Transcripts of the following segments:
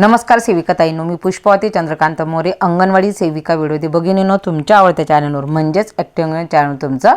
नमस्कार सेविका ताईंनो मी पुष्पावती चंद्रकांत मोरे अंगणवाडी सेविका विरोधी भगिनीनो तुमच्या आवडत्या चॅनलवर म्हणजेच ॲक्टिव्ह चॅनल तुमचं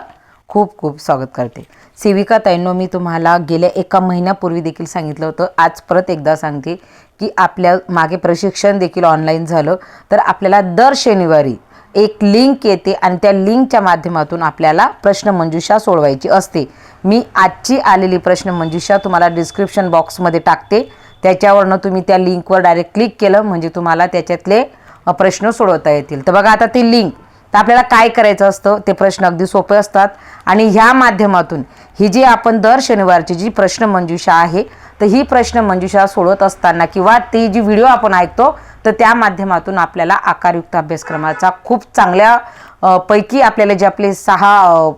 खूप खूप स्वागत करते. सेविका ताईंनो मी तुम्हाला गेल्या एका महिन्यापूर्वी देखील सांगितलं होतं. आज परत एकदा सांगते की आपल्या मागे प्रशिक्षण देखील ऑनलाईन झालं. तर आपल्याला दर शनिवारी एक लिंक येते आणि त्या लिंकच्या माध्यमातून आपल्याला प्रश्नमंजुषा सोडवायची असते. मी आजची आलेली प्रश्नमंजुषा तुम्हाला डिस्क्रिप्शन बॉक्समध्ये टाकते. त्याच्यावरनं तुम्ही त्या लिंकवर डायरेक्ट क्लिक केलं म्हणजे तुम्हाला त्याच्यातले प्रश्न सोडवता येतील. तर बघा आता ती लिंक तर आपल्याला काय करायचं असतं ते प्रश्न अगदी सोपे असतात. आणि ह्या माध्यमातून ही जी आपण दर शनिवारची जी प्रश्नमंजुषा आहे तर ही प्रश्नमंजुषा सोडवत असताना किंवा ती जी व्हिडिओ आपण ऐकतो तर त्या माध्यमातून आपल्याला आकारयुक्त अभ्यासक्रमाचा खूप चांगल्या पैकी आपल्याला जे आपले सहा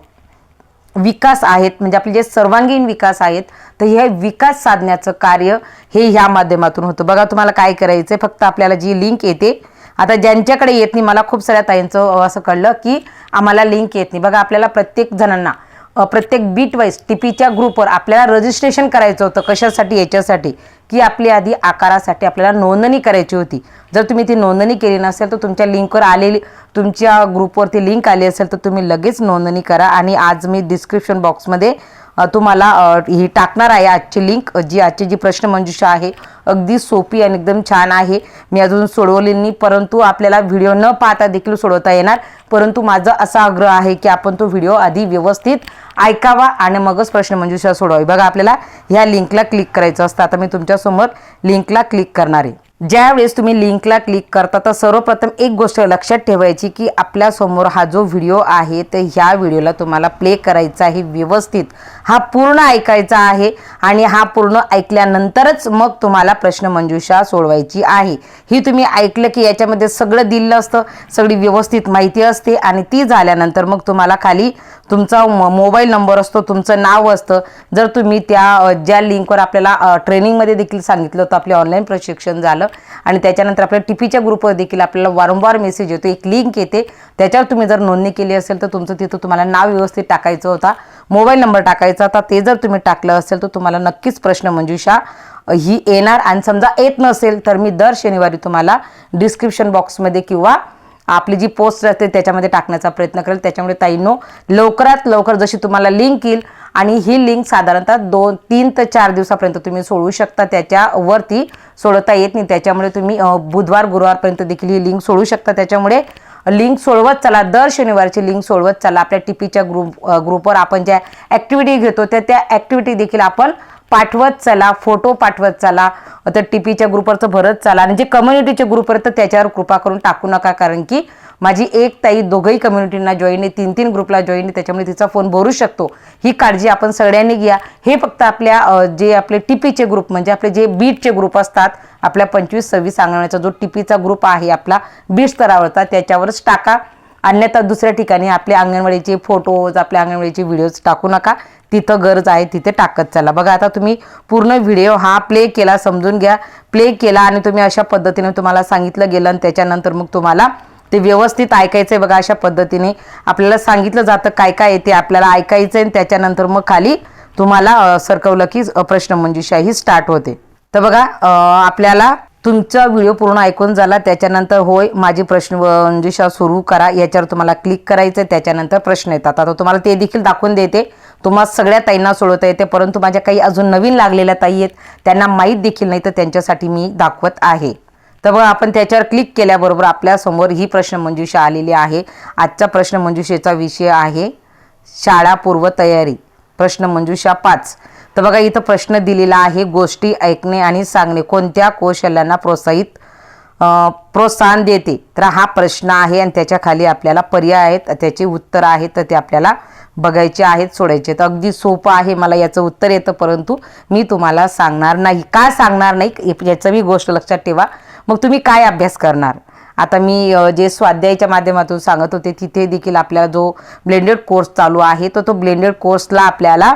विकास आहेत म्हणजे आपले जे सर्वांगीण विकास आहेत तर हे विकास साधण्याचं कार्य हे ह्या माध्यमातून होतं. बघा तुम्हाला काय करायचं आहे फक्त आपल्याला जी लिंक येते आता ज्यांच्याकडे येत नाही मला खूप साऱ्या ताईंचं असं कळलं की आम्हाला लिंक येत नाही. बघा आपल्याला प्रत्येक जणांना प्रत्येक बीट वाईज टीपीच्या ग्रुपवर आपल्याला रजिस्ट्रेशन करायचं होतं कशासाठी याच्यासाठी. की आपली आधी आकारासाठी आपल्याला नोंदणी करायची होती. जर तुम्ही ती नोंदणी केली नसेल तर तुमच्या लिंकवर आलेली तुमच्या ग्रुपवरती लिंक आली असेल तर तुम्ही लगेच नोंदणी करा आणि आज मी डिस्क्रिप्शन बॉक्समध्ये तुम्हाला ही टाकणार आहे आजची लिंक. जी आजची जी प्रश्नमंजुषा आहे अगदी सोपी आणि एकदम छान आहे. मी अजून सोडवली नाही परंतु आपल्याला व्हिडिओ न पाहता देखील सोडवता येणार. परंतु माझा असा आग्रह आहे की आपण तो व्हिडिओ आधी व्यवस्थित ऐकावा आणि मगच प्रश्नमंजुषा सोडवावी. बघा आपल्याला ह्या लिंकला क्लिक करायचं असतं. आता मी तुमच्यासमोर लिंकला क्लिक करणार आहे. ज्यावेळेस तुम्ही लिंकला क्लिक करता तर सर्वप्रथम एक गोष्ट लक्षात ठेवायची की आपल्यासमोर हा जो व्हिडिओ आहे तर ह्या व्हिडिओला तुम्हाला प्ले करायचा आहे व्यवस्थित. हा पूर्ण ऐकायचा आहे आणि हा पूर्ण ऐकल्यानंतरच मग तुम्हाला प्रश्नमंजुषा सोडवायची आहे. ही तुम्ही ऐकलं की याच्यामध्ये सगळं दिलं असतं सगळी व्यवस्थित माहिती असते आणि ती झाल्यानंतर मग तुम्हाला खाली तुमचा मोबाईल नंबर असतो तुमचं नाव असतं. जर तुम्ही त्या ज्या लिंकवर आपल्याला ट्रेनिंगमध्ये देखील सांगितलं होतं आपले ऑनलाईन प्रशिक्षण झालं आणि त्याच्यानंतर आपल्या टीपीच्या ग्रुपवर देखील आपल्याला वारंवार मेसेज येतो एक लिंक येते. त्याच्यावर तुम्ही जर नोंदणी केली असेल तर तुमचं तिथं तुम्हाला नाव व्यवस्थित टाकायचं होता. मोबाईल नंबर टाकायचा होता. ते जर तुम्ही टाकलं असेल तर तुम्हाला नक्कीच प्रश्न मंजुषा ही येणार. आणि समजा येत नसेल तर मी दर शनिवारी तुम्हाला डिस्क्रिप्शन बॉक्समध्ये किंवा आपली जी पोस्ट असते त्याच्यामध्ये टाकण्याचा प्रयत्न करेल. त्याच्यामुळे ताईंनो लवकरात लवकर जशी तुम्हाला लिंक येईल आणि ही लिंक साधारणतः दोन तीन ते चार दिवसापर्यंत तुम्ही सोडवू शकता त्याच्यावरती सोडवता येत नाही. त्याच्यामुळे तुम्ही बुधवार गुरुवारपर्यंत देखील ही लिंक सोडवू शकता. त्याच्यामुळे लिंक सोडवत चला. दर शनिवारची लिंक सोडवत चला. आपल्या टीपीच्या ग्रुप ग्रुपवर आपण ज्या ॲक्टिव्हिटी घेतो त्या त्या ॲक्टिव्हिटी देखील आपण पाठवत चला फोटो पाठवत चला तर टीपीच्या ग्रुपवरचं भरत चला आणि जे कम्युनिटीचे ग्रुप आहेत तर त्याच्यावर कृपा करून टाकू नका कारण की माझी एक ताई दोघंही कम्युनिटींना जॉईन आहे तीन तीन ग्रुपला जॉईन आहे त्याच्यामुळे तिचा फोन भरू शकतो. ही काळजी आपण सगळ्यांनी घ्या. हे फक्त आपल्या जे आपले टीपीचे ग्रुप म्हणजे आपले जे बीटचे ग्रुप असतात आपल्या पंचवीस सव्वीस सांगण्याचा जो टीपीचा ग्रुप आहे आपला बीट स्तरावरचा त्याच्यावरच टाका. अन्यथा दुसऱ्या ठिकाणी आपले अंगणवाडीचे फोटोज आपल्या अंगणवाडीचे व्हिडिओज टाकू नका. तिथं गरज आहे तिथे टाकत चला. बघा आता तुम्ही पूर्ण व्हिडिओ हा प्ले केला समजून घ्या. प्ले केला आणि तुम्ही अशा पद्धतीने तुम्हाला सांगितलं गेलं आणि त्याच्यानंतर मग तुम्हाला ते व्यवस्थित ऐकायचं आहे बघा अशा पद्धतीने आपल्याला सांगितलं जातं काय काय येते आपल्याला ऐकायचं आहे आणि त्याच्यानंतर मग खाली तुम्हाला सरकवलं की प्रश्नमंजुषा म्हणजे ही स्टार्ट होते. तर बघा आपल्याला तुमचा व्हिडिओ पूर्ण ऐकून झाला त्याच्यानंतर होय माझी प्रश्नमंजुषा सुरू करा याच्यावर तुम्हाला क्लिक करायचं आहे त्याच्यानंतर प्रश्न येतात. आता तुम्हाला ते देखील दाखवून देते. तुम्हाला सगळ्या ताईंना सोडवता येते परंतु माझ्या काही अजून नवीन लागलेल्या ताई आहेत त्यांना माहीत देखील नाही तर त्यांच्यासाठी मी दाखवत आहे. तर बघा आपण त्याच्यावर क्लिक केल्याबरोबर आपल्यासमोर ही प्रश्नमंजुषा आलेली आहे. आजचा प्रश्नमंजुषेचा विषय आहे शाळा पूर्वतयारी. प्रश्नमंजुषा पाच. तर बघा इथं प्रश्न दिलेला आहे गोष्टी ऐकणे आणि सांगणे. कोणत्या कौशल्यांना प्रोत्साहित प्रोत्साहन देते? तर हा प्रश्न आहे आणि त्याच्याखाली आपल्याला पर्याय आहेत. त्याचे उत्तर आहेत तर ते आपल्याला बघायचे आहेत सोडायचे तर अगदी सोपं आहे मला याचं उत्तर येतं परंतु मी तुम्हाला सांगणार नाही. का सांगणार नाही? याचं मी गोष्ट लक्षात ठेवा. मग तुम्ही काय अभ्यास करणार? आता मी जे स्वाध्यायाच्या माध्यमातून सांगत होते तिथे देखील आपल्याला जो ब्लेंडेड कोर्स चालू आहे तर तो ब्लेंडेड कोर्सला आपल्याला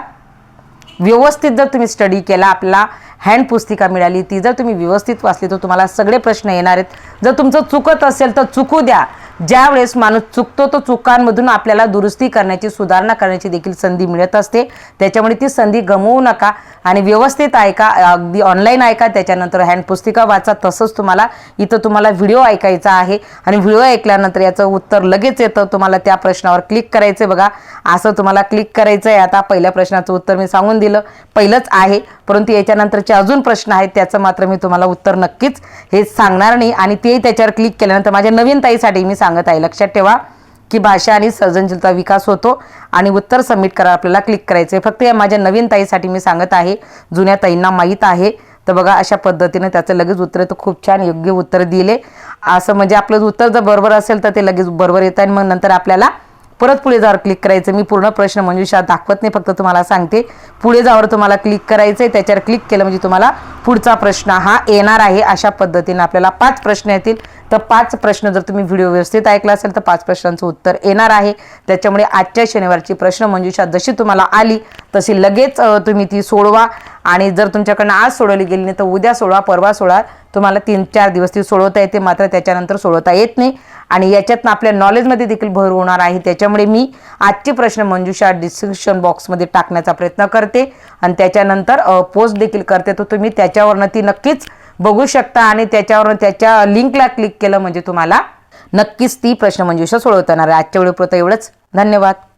व्यवस्थित जर तुम्ही स्टडी केला आपला हँड पुस्तिका मिळाली ती जर तुम्ही व्यवस्थित वाचली तर तुम्हाला सगळे प्रश्न येणार आहेत. जर तुमचं चुकत असेल तर चुकू द्या. ज्यावेळेस माणूस चुकतो तो चुकांमधून आपल्याला दुरुस्ती करण्याची सुधारणा करण्याची देखील संधी मिळत असते. त्याच्यामुळे ती संधी गमवू नका आणि व्यवस्थित ऐका अगदी ऑनलाईन ऐका. त्याच्यानंतर हँड पुस्तिका वाचा. तसंच तुम्हाला इथं तुम्हाला व्हिडिओ ऐकायचा आहे. आणि व्हिडिओ ऐकल्यानंतर याचं उत्तर लगेच येतं. तुम्हाला त्या प्रश्नावर क्लिक करायचं बघा. असं तुम्हाला क्लिक करायचं आहे आता पहिल्या प्रश्नाचं उत्तर मी सांगून दिलं. पहिलंच आहे. परंतु याच्यानंतरचे अजून प्रश्न आहेत. त्याचं मात्र मी तुम्हाला उत्तर नक्कीच हे सांगणार नाही. आणि ते त्याच्यावर क्लिक केल्यानंतर माझ्या नवीन ताईसाठी मी सांगत आहे. लक्षात ठेवा की भाषा आणि सर्जनशीलता विकास होतो आणि उत्तर सबमिट करा आपल्याला क्लिक करायचं आहे फक्त या माझ्या नवीन ताईसाठी मी सांगत आहे जुन्या ताईंना माहीत आहे. तर बघा अशा पद्धतीनं त्याचं लगेच उत्तर तर खूप छान योग्य उत्तर दिले. असं म्हणजे आपलं उत्तर जर बरोबर असेल तर ते लगेच बरोबर येतं आणि मग नंतर आपल्याला परत पुढे जावर क्लिक करायचं. मी पूर्ण प्रश्न मंजुषा दाखवत नाही फक्त तुम्हाला सांगते. पुढे जावर तुम्हाला क्लिक करायचं आहे त्याच्यावर क्लिक केलं म्हणजे तुम्हाला पुढचा प्रश्न हा येणार आहे अशा पद्धतीने आपल्याला पाच प्रश्न येतील. तर पाच प्रश्न जर तुम्ही व्हिडिओ व्यवस्थित ऐकला असेल तर पाच प्रश्नांचं उत्तर येणार आहे. त्याच्यामुळे आजच्या शनिवारची प्रश्न मंजुषा जशी तुम्हाला आली तशी लगेच तुम्ही ती सोडवा. आणि जर तुमच्याकडनं आज सोडवली गेली नाही तर उद्या सोडवा परवा सोडा तुम्हाला तीन चार दिवस ती सोडवता येते मात्र त्याच्यानंतर सोडवता येत नाही. आणि याच्यातनं आपल्या नॉलेजमध्ये देखील भर होणार आहे. त्याच्यामुळे मी आजचे प्रश्न मंजुषा डिस्क्रिप्शन बॉक्समध्ये टाकण्याचा प्रयत्न करते. आणि त्याच्यानंतर पोस्ट देखील करते. तर तुम्ही त्याच्यावरनं ती नक्कीच बघू शकता. आणि त्याच्यावरनं त्याच्या लिंकला क्लिक केलं म्हणजे तुम्हाला नक्कीच ती प्रश्न मंजुषा सोडवता येणार आहे. आजच्या वेळेपुरतं एवढंच. धन्यवाद.